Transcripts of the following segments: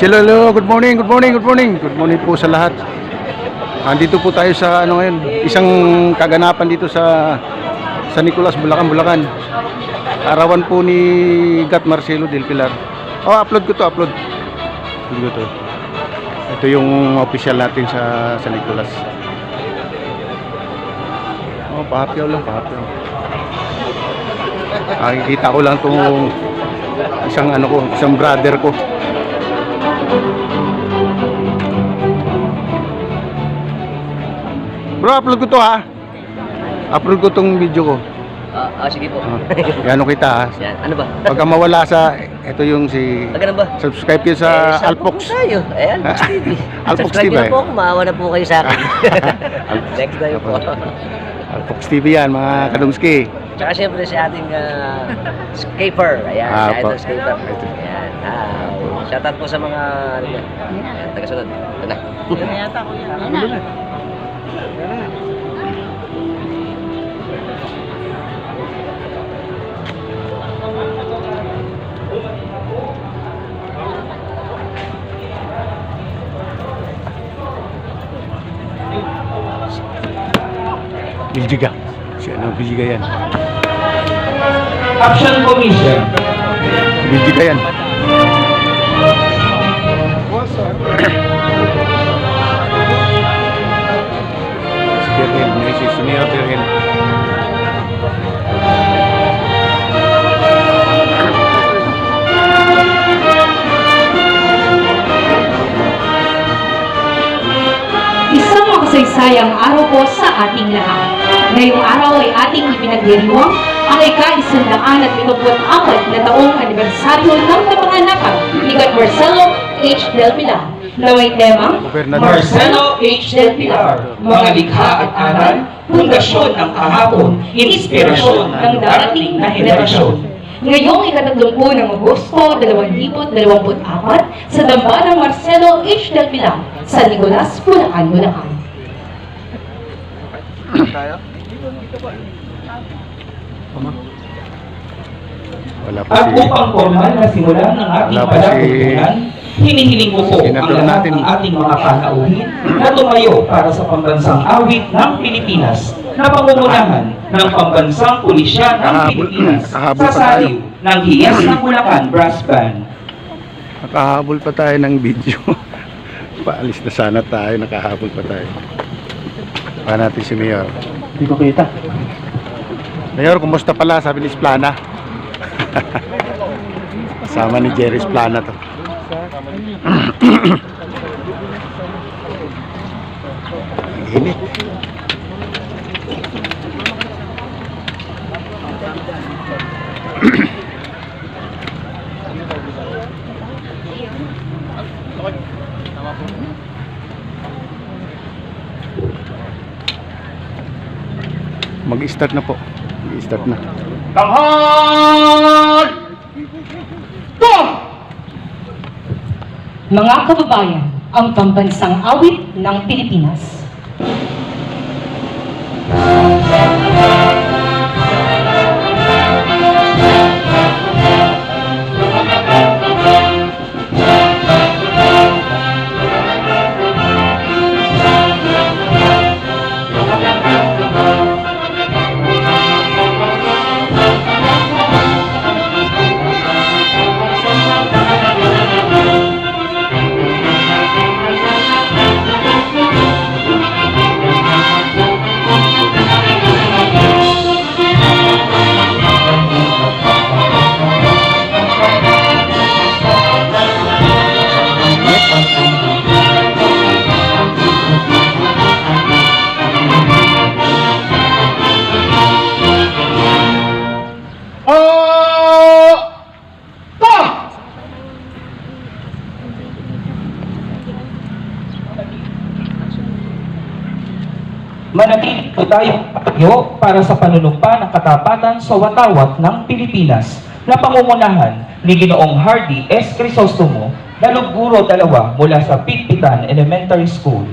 Yes, hello, hello. Good morning, good morning, good morning. Good morning po sa lahat. Andito po tayo sa ano ngayon, isang kaganapan dito sa San Nicolas, Bulacan, Bulacan. Arawan po ni Gat Marcelo del Pilar. Oh, upload ko to, upload. Upload ko to. Ito yung official natin sa San Nicolas. Oh, pahapyaw lang, pahapyaw. Nakikita ko lang tong isang ano ko, isang brother ko. Bro, upload ko to ha. Upload ko tong video ko. Ah, ah, sige po. Ah, Gano'n kita ha. Yan, ano ba? Pagka mawala sa, ito yung si, Ah, ganun ba? subscribe kayo sa Eh, Alpox. po tayo. Eh, Alpox TV. Alpox Subscribe TV, niyo na eh. po ako, maawa na po kayo sa akin. Next time po. Alpox TV yan, mga kadungski. Tsaka siyempre si ating uh, skaper. Ayan, Ah, si po. Idol Skaper. Ayan. Ah, shoutout po sa mga ano yan. Ayan, taga-sunod. Ito na. Biljiga. Si ano, Biljiga yan. Action Commission. Biljiga yan. Si. Isang makasaysayang araw po sa ating lahat. Ngayong araw ay ating ipinagdiriwang ang ika-isandaan at pituput-apat na taong anibersaryo ng kapanganakan ni God Marcelo H. Del Pilar na may Gobernador. Marcelo H. Del Pilar, mga likha at aral, pundasyon ng kahapon, inspirasyon ng darating na henerasyon. Ngayong ikatatlumpu ng Agosto 2024 sa damba ng Marcelo H. Del Pilar sa Nicolas, Bulacan, Bulacan. Wala pa At si... upang formal na simulan ng ating Wala pa si- palatuntunan, hinihiling ko po ang lahat natin. ng ating mga panauhin na tumayo para sa pambansang awit ng Pilipinas na pangungunahan ng pambansang pulisya ng Pilipinas sa saliw ng Hiyas ng Bulacan Brass Band. Nakahabol pa tayo ng video. Paalis na sana tayo, nakahabol pa tayo. Pa natin si Mayor. Hindi ko kita. Mayor, kumusta pala? Sabi ni Splana. Kasama ni Jerry Splana to. Init. Mag-start na po. Mag-start na. Mga kababayan, ang pambansang awit ng Pilipinas. Tayo tayo para sa panunumpa ng katapatan sa watawat ng Pilipinas na pangungunahan ni Ginoong Hardy S. Crisostomo na luguro dalawa mula sa Pitpitan Elementary School.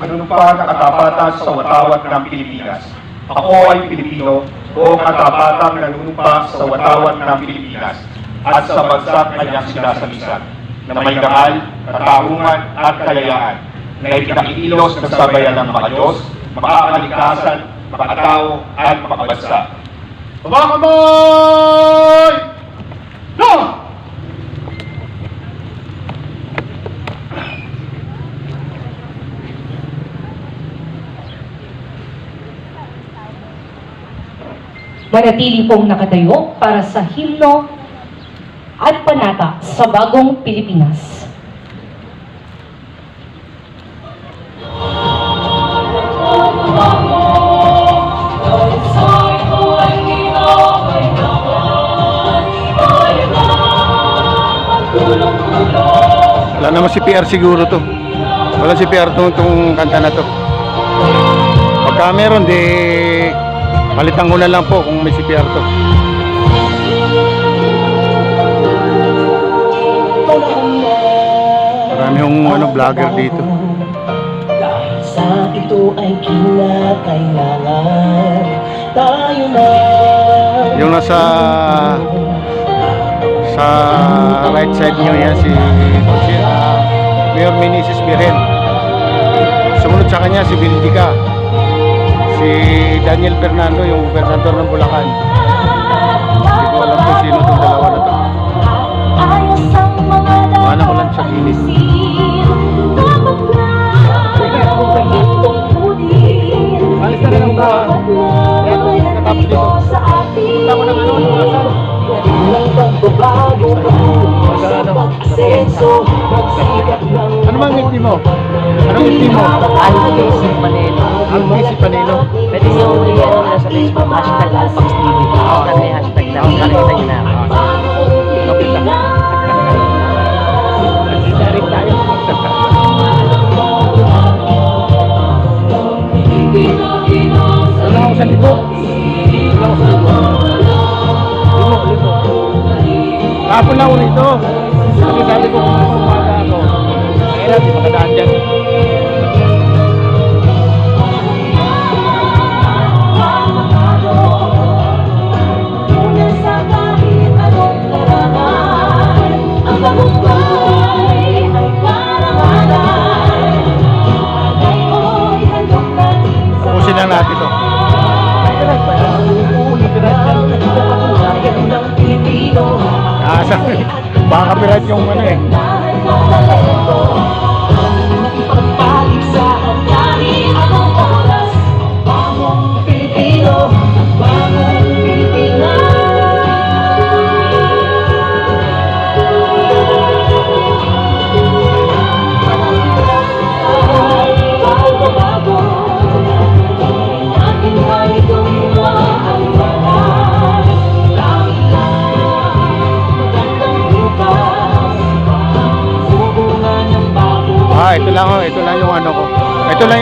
Panunumpahan ang katapatan sa watawat ng Pilipinas Ako ay Pilipino o katapatang nanunumpa sa watawan ng Pilipinas at sa bansang kanyang sinasalisan na may dangal, katarungan at kalayaan na ipinakikilos ng sabayan ng mga Diyos, makakalikasan, makatao at makabansa. Mga kamay! No! Manatili pong nakatayo para sa himno at panata sa bagong Pilipinas. Wala naman si PR siguro to. Wala si PR tong, tong kanta na to. Pagka meron, di palitan ko na lang po kung may CPR to. Marami yung ano, vlogger dito. Dahil sa ito ay kinakailangan Tayo na Yung nasa sa right side nyo yan si, si uh, Mayor Minisis Birhen. Sumunod sa kanya si Bildica. Si Daniel Fernando, yung gobernador ng Bulacan. Hindi ko alam kung sino itong dalawa na to. Mana ko lang sa gilid. Ano bang ngiti mo? Anong ngiti mo? Alvis Manelo. Ang busy Panelo. Pwede nyo i-ano na sa Facebook, hashtag Alpax TV. Hashtag may hashtag lang. Nakikita nyo na ako. Wala ako sa libo. Wala ako sa libo. Limo, limo. Kapon na ako nito. Kasi sabi ko umaga ako. Kailan makadaan dyan.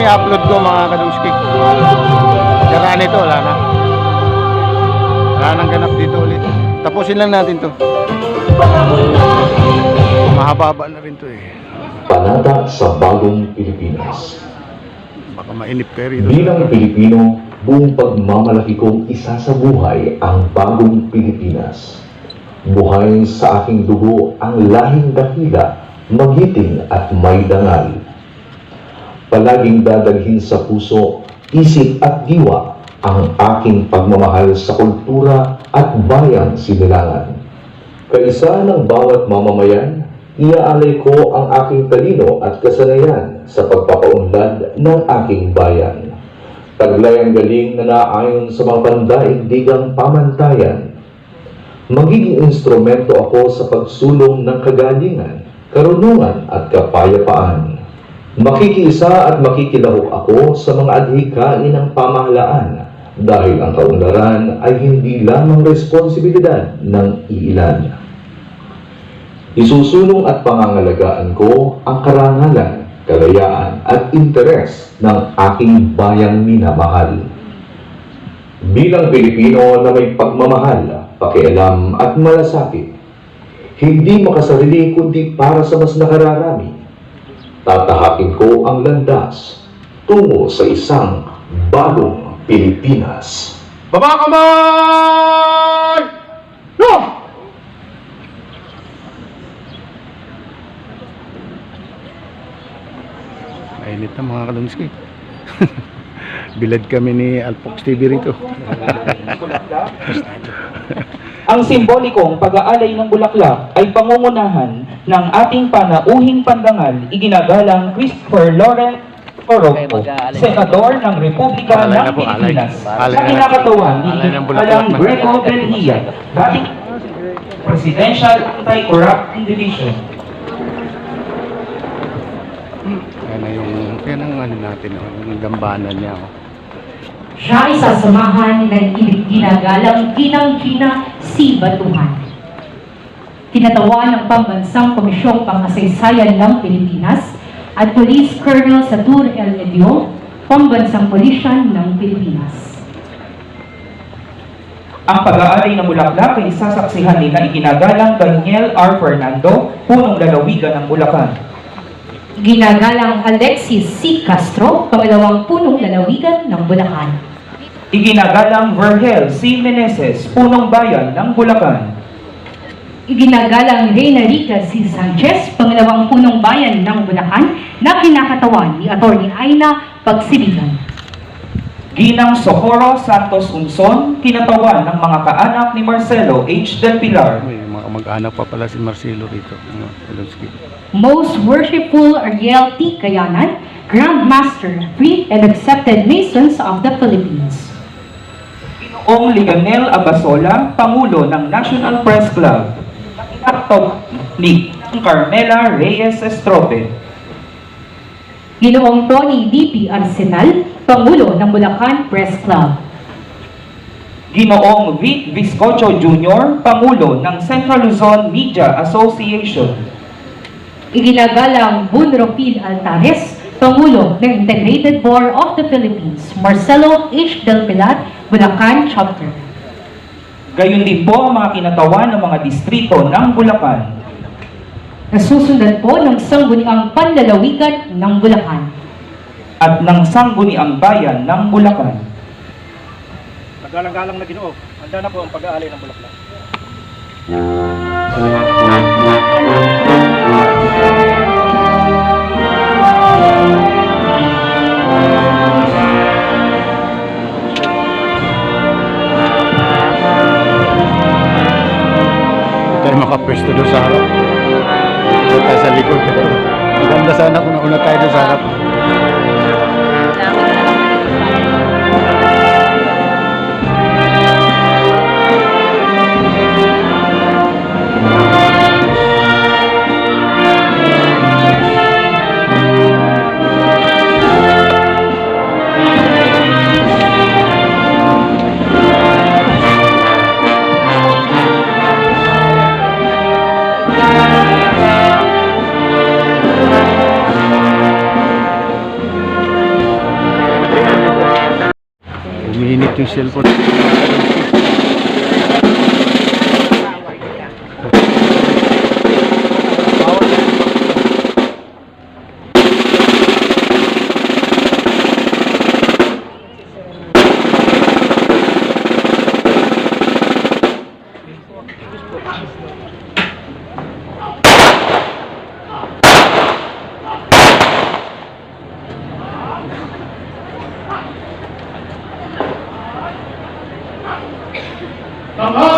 Ito lang yung upload ko mga kadungski. Sira nito, wala na. Wala nang ganap dito ulit. Tapusin lang natin to. Mahaba-haba na rin to eh. Panata sa Bagong Pilipinas. Baka mainip kayo rito. Bilang Pilipino, buong pagmamalaki kong isa sa buhay ang Bagong Pilipinas. Buhay sa aking dugo ang lahing dakila, magiting at may dangal. Palaging dadalhin sa puso, isip at diwa ang aking pagmamahal sa kultura at bayang sinilangan. Kaisa ng bawat mamamayan, iaalay ko ang aking talino at kasanayan sa pagpapaunlad ng aking bayan. Taglay ang galing na naayon sa mga pandaigdigang pamantayan. Magiging instrumento ako sa pagsulong ng kagalingan, karunungan at kapayapaan. Makikiisa at makikilahok ako sa mga adhikain ng pamahalaan dahil ang kaunlaran ay hindi lamang responsibilidad ng iilan. Isusulong at pangangalagaan ko ang karangalan, kalayaan at interes ng aking bayang minamahal. Bilang Pilipino na may pagmamahal, pakialam at malasakit, hindi makasarili kundi para sa mas nakararami. Tatahakin ko ang landas tungo sa isang bagong Pilipinas. Baba kamay! No! Mainit na mga kalungski. Bilad kami ni Alpox TV rito. Ang simbolikong pag-aalay ng bulaklak ay pangungunahan ng ating panauhing pandangal iginagalang Christopher Okay, mag-aalay. Senador ng Republika Alay ng na po, alay. Pilipinas. Alay Sa na. kinakatawan ni Alang. Greco Benhia, dating Presidential Anti-Corruption Division. Yan na yung, yan ang ano natin, yung gambanan niya. Oh. Siya ay sasamahan ng ginagalang Ginang-Gina si Batuhan. Tinatawan ng Pambansang Komisyong Pangkasaysayan ng Pilipinas at Police Colonel Satur El Edio, Pambansang Pulisyan ng Pilipinas. Ang pag-aalay ng bulaklak ay sasaksihan nila iginagalang Daniel R. Fernando, punong lalawigan ng Bulacan. Ginagalang Alexis C. Castro, pangalawang punong lalawigan ng Bulacan. Iginagalang Vergel C. Meneses, punong bayan ng Bulacan. Iginagalang Reyna Rica C. Sanchez, pangalawang punong bayan ng Bulacan, na kinakatawan ni Atty. Aina Pagsibigan. Ginang Socorro Santos Unson, kinatawan ng mga kaanak ni Marcelo H. Del Pilar. May mga mag-anak pa pala si Marcelo rito. Ano. Most Worshipful Ariel T. Kayanan, Grand Master, Free and Accepted Masons of the Philippines. Ong Liganel Abasola, Pangulo ng National Press Club. Inaktog ni Carmela Reyes Estrope. Ginoong Tony D.P. Arsenal, Pangulo ng Bulacan Press Club. Ginoong Vic Viscocho Jr., Pangulo ng Central Luzon Media Association. Iginagalang Bunropil Altares, Pangulo ng Integrated Board of the Philippines, Marcelo H. Del Pilar, Bulacan Chapter. Gayon din po ang mga kinatawan ng mga distrito ng Bulacan. Nasusundan po ng sangguniang panlalawigan ng Bulacan. at ng sangguniang bayan ng Bulacan. Magalang-galang na ginoo. Handa na po ang pag-aalay ng bulaklak. Makapwesto doon sa harap. Doon tayo sa likod. Maganda sana kung nauna tayo doon sa harap. मिनिट्यू शेल पर Come on.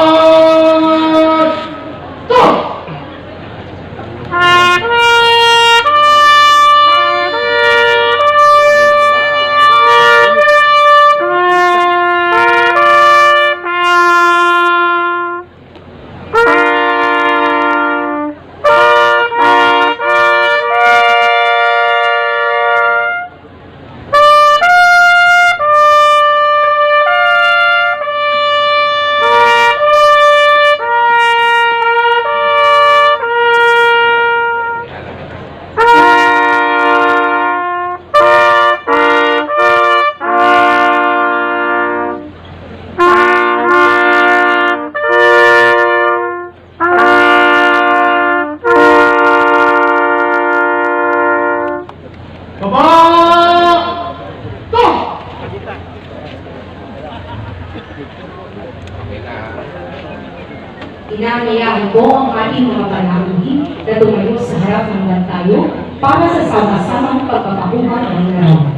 Inangayahan ko ang ating mga panahon na tumayo sa harap ng tayo para sa sama-samang pagpapakuha ng Lord.